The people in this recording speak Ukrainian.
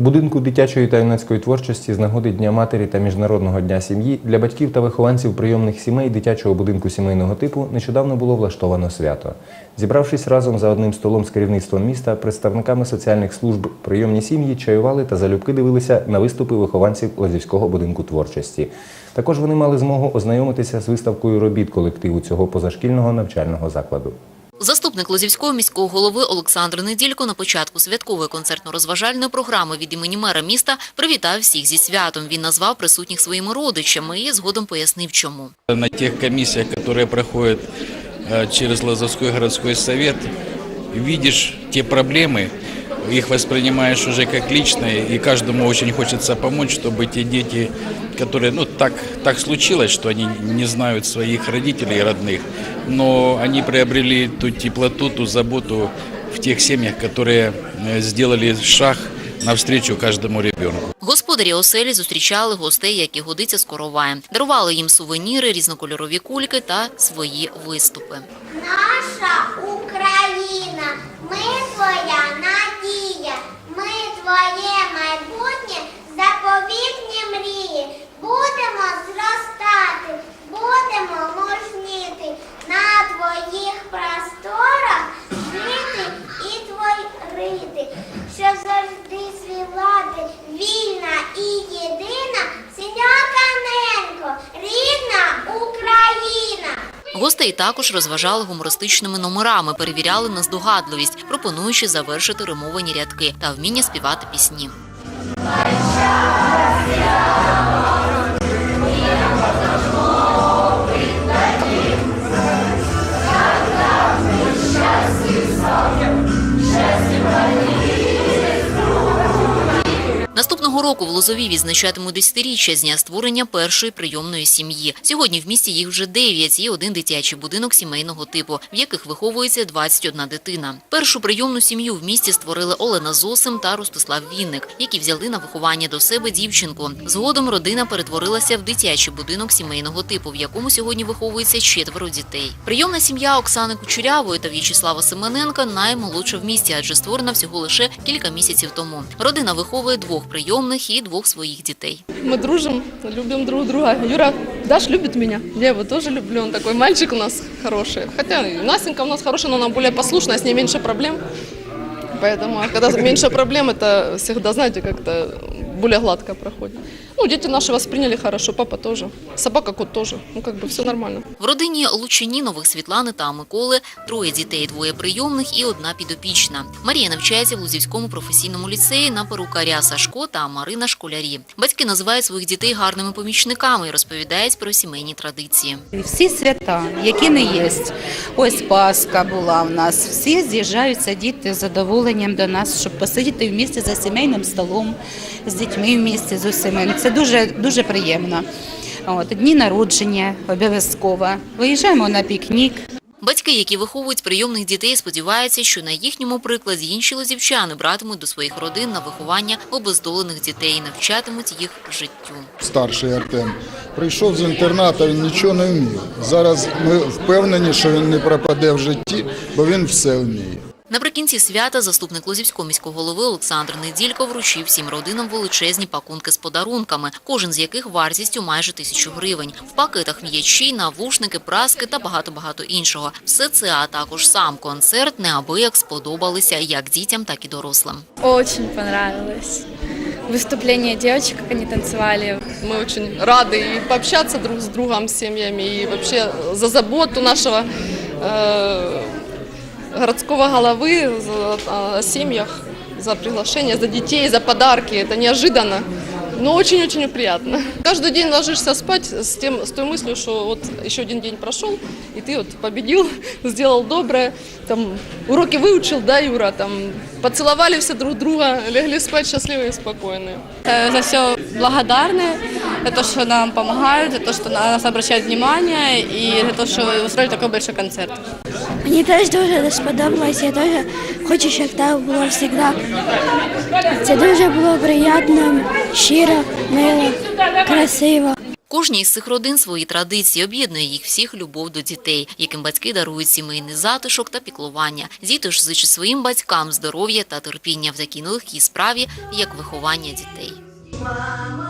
У будинку дитячої та юнацької творчості з нагоди Дня матері та Міжнародного дня сім'ї для батьків та вихованців прийомних сімей дитячого будинку сімейного типу нещодавно було влаштовано свято. Зібравшись разом за одним столом з керівництвом міста, представниками соціальних служб прийомні сім'ї чаювали та залюбки дивилися на виступи вихованців Лозівського будинку творчості. Також вони мали змогу ознайомитися з виставкою робіт колективу цього позашкільного навчального закладу. Заступник Лозівського міського голови Олександр Неділько на початку святкової концертно-розважальної програми від імені мера міста привітав всіх зі святом. Він назвав присутніх своїми родичами і згодом пояснив, чому. На тех комиссиях, которые проходят э, через Лозовской городской совет, видишь те проблемы, их воспринимаешь уже как личные, и каждому очень хочется помочь, чтобы те дети, которые, ну, так, так случилось, что они не знают своих родителей и родных, но они приобрели ту теплоту, ту заботу в тех семьях, которые э, сделали шаг навстречу каждому ребенку. Господарі оселі зустрічали гостей, як і годиться з короваєм. Дарували їм сувеніри, різнокольорові кульки та свої виступи. Наша Україна, ми твоя надія, ми Гостей також розважали гумористичними номерами, перевіряли на здогадливість, пропонуючи завершити римовані рядки та вміння співати пісні. Наступного року в Лозові відзначатимуть десятиріччя з дня створення першої прийомної сім'ї. Сьогодні в місті їх вже дев'ять і один дитячий будинок сімейного типу, в яких виховується 21 дитина. Першу прийомну сім'ю в місті створили Олена Зосим та Ростислав Вінник, які взяли на виховання до себе дівчинку. Згодом родина перетворилася в дитячий будинок сімейного типу, в якому сьогодні виховується четверо дітей. Прийомна сім'я Оксани Кучерявої та В'ячеслава Семененка наймолодша в місті, адже створена всього лише кілька місяців тому. Родина виховує двох прийомних і двох своїх дітей. Мы дружим, любим друг друга. Юра Даш любит меня. Я его тоже люблю. Он такой мальчик у нас хороший. Хотя и Настенька у нас хорошая, но она более послушная, с ней меньше проблем. Поэтому, а когда меньше проблем, это всегда, знаете, как-то более гладко проходит. Ну, дети наши восприняли хорошо, папа тоже. Собака, кот тоже. Ну, как бы все нормально. В родині Лучинінових Світлани та Миколи троє дітей, двоє прийомних і одна підопічна. Марія навчається в Лузівському професійному ліцеї на перукаря Сашко та Марина школярі. Батьки називають своїх дітей гарними помічниками і розповідають про сімейні традиції. Всі свята, які не є. Ось Пасха була в нас. Всі з'їжджаються діти з задоволенням до нас, щоб посидіти в місті за сімейним столом з дітьми в місті з усіми. Це дуже дуже приємно. От дні народження обов'язково. Виїжджаємо на пікнік. Батьки, які виховують прийомних дітей, сподіваються, що на їхньому прикладі інші лозівчани братимуть до своїх родин на виховання обездолених дітей і навчатимуть їх життю. старший Артем, прийшов з інтернату, він нічого не вмів. Зараз ми впевнені, що він не пропаде в житті, бо він все вміє. Наприкінці свята заступник Лозівського міського голови Олександр Неділько вручив всім родинам величезні пакунки з подарунками, кожен з яких вартістю майже тисячу гривень. В пакетах м'ячі, навушники, праски та багато-багато іншого. Все це, а також сам концерт неабияк сподобалися як дітям, так і дорослим. Очень понравилось. Выступление девочек, как они танцевали. Мы очень рады и пообщаться друг с другом, с семьями, и вообще за заботу нашего э, городского головы за, о семьях, за приглашение, за детей, за подарки. Это неожиданно, но очень-очень приятно. Каждый день ложишься спать с, тем, с той мыслью, что вот еще один день прошел, и ты вот победил, сделал доброе, там уроки выучил, да, Юра, там поцеловали все друг друга, легли спать счастливые и спокойные. Э, За все благодарны, за то, что нам помогают, за то, что на нас обращают внимание и за то, что устроили такой большой концерт. Мені теж дуже сподобалось, я теж хочу, щоб так було завжди. Це дуже було приємно, щиро, мило, красиво. Кожній із цих родин свої традиції об'єднує їх всіх любов до дітей, яким батьки дарують сімейний затишок та піклування. Діти ж зичать своїм батькам здоров'я та терпіння в такій нелегкій справі, як виховання дітей. Мама,